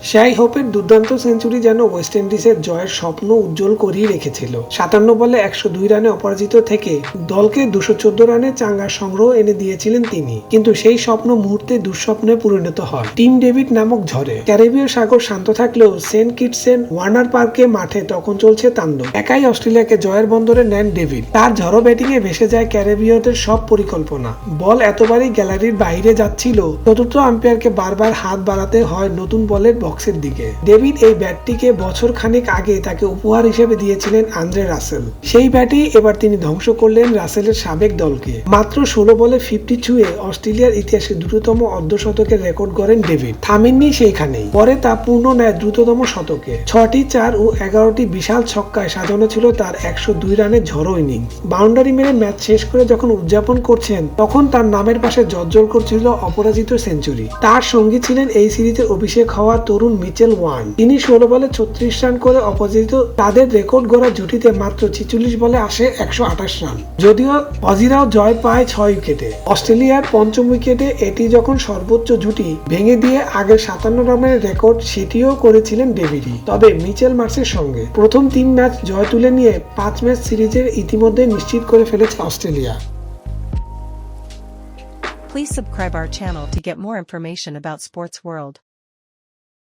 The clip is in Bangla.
শাই হোপের দুর্দান্ত সেঞ্চুরি যেন ওয়েস্ট ইন্ডিজের জয়ের স্বপ্ন উজ্জ্বল করেই রেখেছিল। সাতান্ন বলে একশো দুই রানে অপরাজিত থেকে দলকে দুশো চোদ্দ রানে চাঙ্গা সংগ্রহ এনে দিয়েছিলেন তিনি। কিন্তু সেই স্বপ্ন মুহূর্তে দুঃস্বপ্নে পরিণত হয়। টিম ডেভিড নামক ঝড়ে। ক্যারিবীয় সাগর শান্ত থাকলেও সেন্ট কিটসেন ওয়ার্নার পার্কে মাঠে তখন চলছে তাণ্ডব। একাই অস্ট্রেলিয়াকে জয়ের বন্দরে নেন ডেভিড। তার ঝড়ো ব্যাটিং এ ভেসে যায় ক্যারিবীয়দের সব পরিকল্পনা। বল এতবারই গ্যালারির বাইরে যাচ্ছিল। চতুর্থ আম্পায়ারকে বারবার হাত বাড়াতে হয় নতুন বলের বক্সের দিকে। ডেভিড এই ব্যাটটিকে বছর খানেক আগে তাকে উপহার হিসেবে দিয়েছিলেন আন্দ্রে রাসেল। সেই ব্যাটেই এবার তিনি ধ্বংস করলেন রাসেলের সাবেক দলকে। মাত্র ষোলো বলে ফিফটি ছুঁয়ে অস্ট্রেলিয়ার ইতিহাসে দ্রুততম অর্ধশতকের রেকর্ড করেন ডেভিড। থামেননি সেইখানেই। পরে তা পূর্ণ নেয় দ্রুততম শতকে। ছটি চার ও এগারোটি বিশাল ছক্কায় সাজানো ছিল তার একশো দুই রানের ঝড়ো ইনিংস বাউন্ডারি মেরে ম্যাচ শেষ করে যখন উদযাপন করছেন, তখন তার নামের পাশে জজ্জল করছিল অপরাজিত সেঞ্চুরি। তার সঙ্গী ছিলেন এই সিরিজে অভিষেক হওয়া তরুণ মিচেল ওয়ান। তিনি ষোলো বলে ছত্রিশ রান করে অপরাজিত তাদের রেকর্ড গড়া জুটিতে মাত্র ছিচল্লিশ বলে আসে একশো আঠাশ রান। যদিও অজিরাও জয় পায় ছয় উইকেটে। অস্ট্রেলিয়ার পঞ্চম উইকেটে এটি যখন সর্বোচ্চ জুটি ভেঙে দিয়ে আগের সাতান্ন রানের রেকর্ড সেটিও করেছিলেন ডেভিডি। তবে মিচেল মার্সের সঙ্গে প্রথম তিন ম্যাচ জয় তুলে নিয়ে পাঁচ ম্যাচ সিরিজের ইতিমধ্যে নিশ্চিত করে ফেলেছে Australia. Please subscribe our channel to get more information about Sports World.